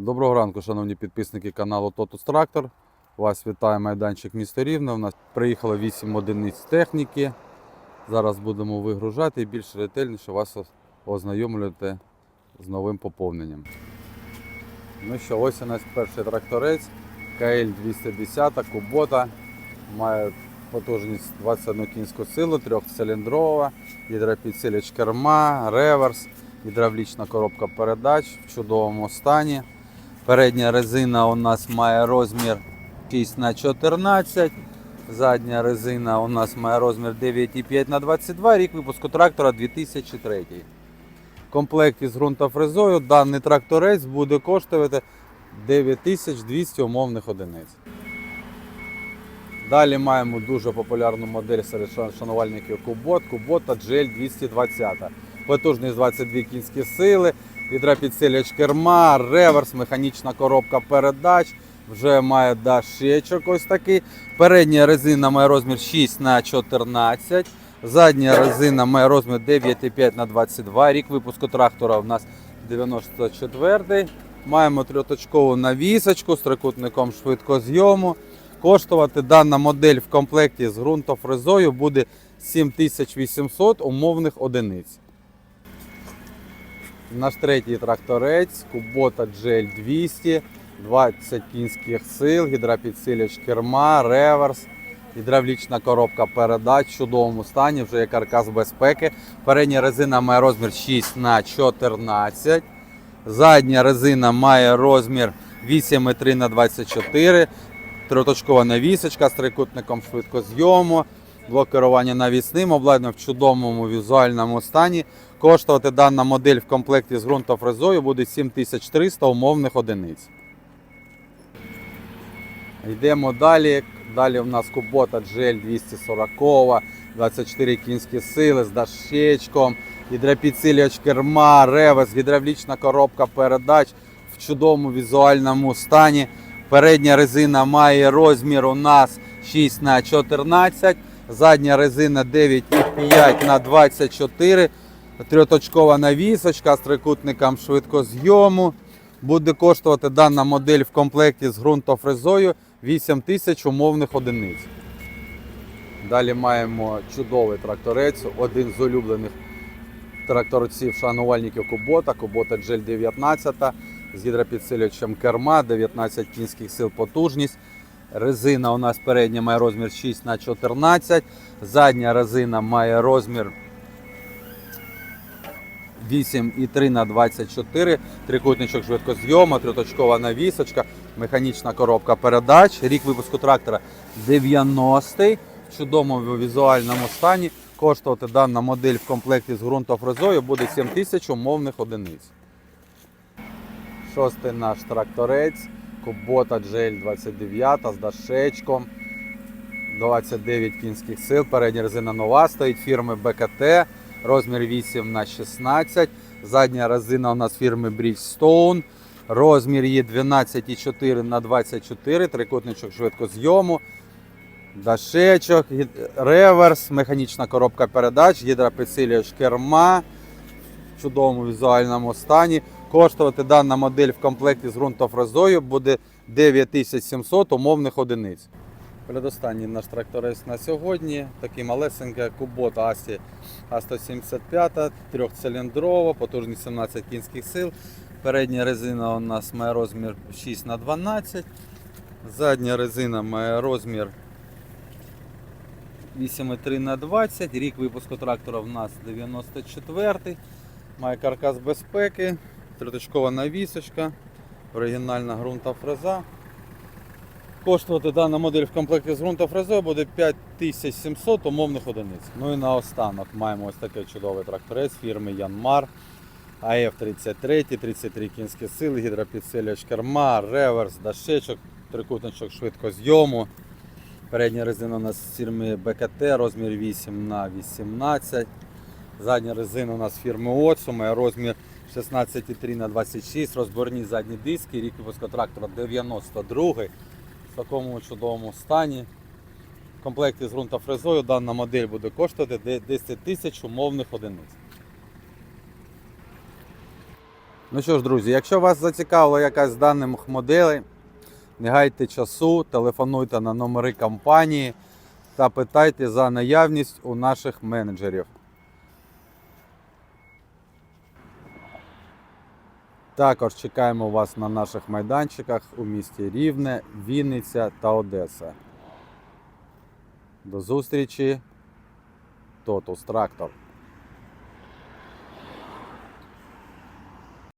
Доброго ранку, шановні підписники каналу Totus Tractor. Вас вітає майданчик міста Рівне. У нас приїхало 8 одиниць техніки. Зараз будемо вигружати і більш ретельніше вас ознайомлювати з новим поповненням. Ну що, ось у нас перший тракторець КЛ 210 Кубота. Має потужність 21 кінську силу, трьохциліндрова, гідропідсилювач керма, реверс, гідравлічна коробка передач в чудовому стані. Передня резина у нас має розмір 6 на 14 Задня резина у нас має розмір 9,5 на 22 рік випуску трактора 2003. В комплекті з ґрунтофрезою даний тракторець буде коштувати 9200 умовних одиниць. Далі маємо дуже популярну модель серед шанувальників Кубот, Кубота GL 220. Потужність 22 кінські сили, гідропідсилювач керма, реверс, механічна коробка передач. Вже має дашечок ось такий. Передня резина має розмір 6 на 14 Задня резина має розмір 9,5 на 22 Рік випуску трактора у нас 94-й. Маємо трьоточкову навісочку з трикутником швидкозйому. Коштувати дана модель в комплекті з ґрунтофрезою буде 7800 умовних одиниць. Наш третій тракторець Kubota GL 200, 20 кінських сил, гідропідсилювач керма, реверс, гідравлічна коробка передач в чудовому стані, вже є каркас безпеки. Передня резина має розмір 6 на 14 Задня резина має розмір 8,3 на 24 Трьоточкова навісочка з трикутником швидкозйому, блок керування навісним, обладнання в чудовому візуальному стані. Коштувати дана модель в комплекті з ґрунтофрезою буде 7300 умовних одиниць. Йдемо далі. Далі у нас Кубота GL 240, 24 кінські сили з дашечком, гідропідсилювач керма, ревес, гідравлічна коробка передач в чудовому візуальному стані. Передня резина має розмір у нас 6 на 14 задня резина 9,5 на 24 трьоточкова навісочка з трикутником швидкозйому. Буде коштувати дана модель в комплекті з ґрунтофрезою 8000 умовних одиниць. Далі маємо чудовий тракторець, один з улюблених тракторців шанувальників Кубота, Кубота GL 19 з гідропідсилювачем керма, 19 кінських сил потужність. Резина у нас передня має розмір 6 на 14 задня резина має розмір 8,3 на 24 трикутничок швидкозйому, трьоточкова навісочка, механічна коробка передач. Рік випуску трактора 90-й в чудовому візуальному стані. Коштувати дана модель в комплекті з ґрунтофрезою буде 7 тисяч умовних одиниць. Шостий наш тракторець. Кубота GL 29 з дашечком. 29 кінських сил. Передня резина нова стоїть фірми БКТ. Розмір 8 на 16. Задня резина у нас фірми Bridgestone. Розмір є 12,4 на 24. Трикутничок швидкозйому. Дашечок, реверс, механічна коробка передач, гідропідсилювач керма в чудовому візуальному стані. Коштувати дана модель в комплекті з ґрунтофрезою буде 9700 умовних одиниць. Передостанній наш тракторець на сьогодні. Такий малесенький Кубота Асі А175, трьохциліндрова, потужність 17 кінських сил. Передня резина у нас має розмір 6 на 12 Задня резина має розмір 8,3 на 20 Рік випуску трактора в нас 94 Має каркас безпеки, триточкова навісочка, оригінальна ґрунта фреза. Коштувати дана модель в комплекті з ґрунтофрезою буде 5700 умовних одиниць. Ну і наостанок маємо ось такий чудовий тракторець фірми Янмар. АФ-33, 33 кінські сили, гідропідсилювач керма, реверс, дашечок, трикутничок швидкозйому. Передня резина у нас фірми БКТ, розмір 8 на 18 Задня резина у нас фірми Отсу, має розмір 16,3 на 26 розборні задні диски, рік випуску трактора 92 в такому чудовому стані. В комплекті з ґрунтофрезою дана модель буде коштувати 10 тисяч умовних одиниць. Ну що ж, друзі, якщо вас зацікавила якась з даних моделей, не гайте часу, телефонуйте на номери компанії та питайте за наявність у наших менеджерів. Також чекаємо вас на наших майданчиках у місті Рівне, Вінниця та Одеса. До зустрічі, Тотус Трактор.